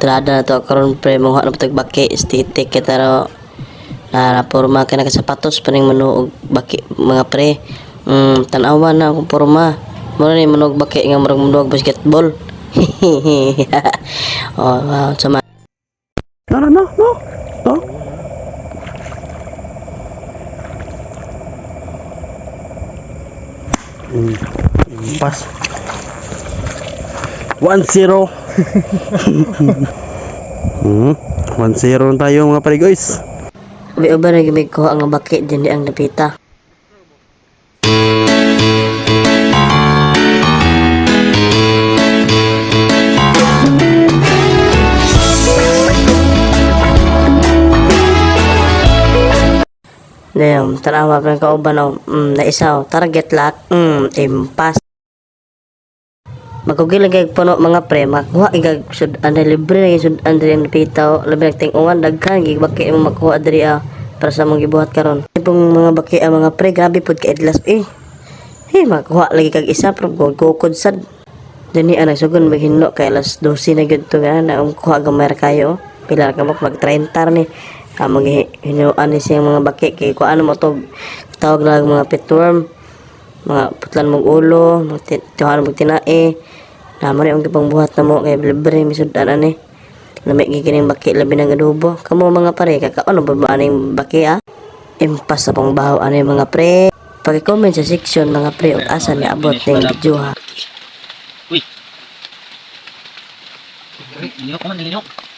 Trada na to karon pre mo na patag baki estetik kita ro na porma ka na ka sapatos pa ning manuog baki mga pre. Mm, tanawa na akong porma. Mura ni manuog baki nga murag manuog basketball. oh, wow, sama. Tara na, no? No? Mm, pas. 1-0. Hmm, 1-0 tayo mga pare guys. Ubi uba na gimig ko ang baki din di ang napita. Dayam, tanawa pa ng kauban o, mm, na isaw, target lot, mm, impas. Magkugilagay puno mga pre, makuha igag sud anda libre na sud anda yung napitaw, labi nagtingungan daghan gig baki mo makuha diri ah, para sa mong gibuhat karon. Ibong mga baki ang mga pre, grabe pud ka idlas eh. Hey, makuha lagi kag isa pero gukod sad. Dini ana sugon maghinlo kay alas 12 na gyud to nga na um, kuha gamay kayo. Pila ka mo mag 30 ni. Ah, mag hinuan ni siyang mga baki kay ko ano mo to tawag lang mga pitworm mga putlan mong ulo, mga ti- tiwahan mong tinae. Naman yung kipang buhat na mo kay libre misudan ani. Lami gikining baki labi ng adobo. Kamo mga pare kakaano ba ba aning baki ah? Impas sa pang bahaw ani mga pre. Pag-comment sa section mga pre ug asa ni abot ning video ha. Uy. Ninok man, ninok.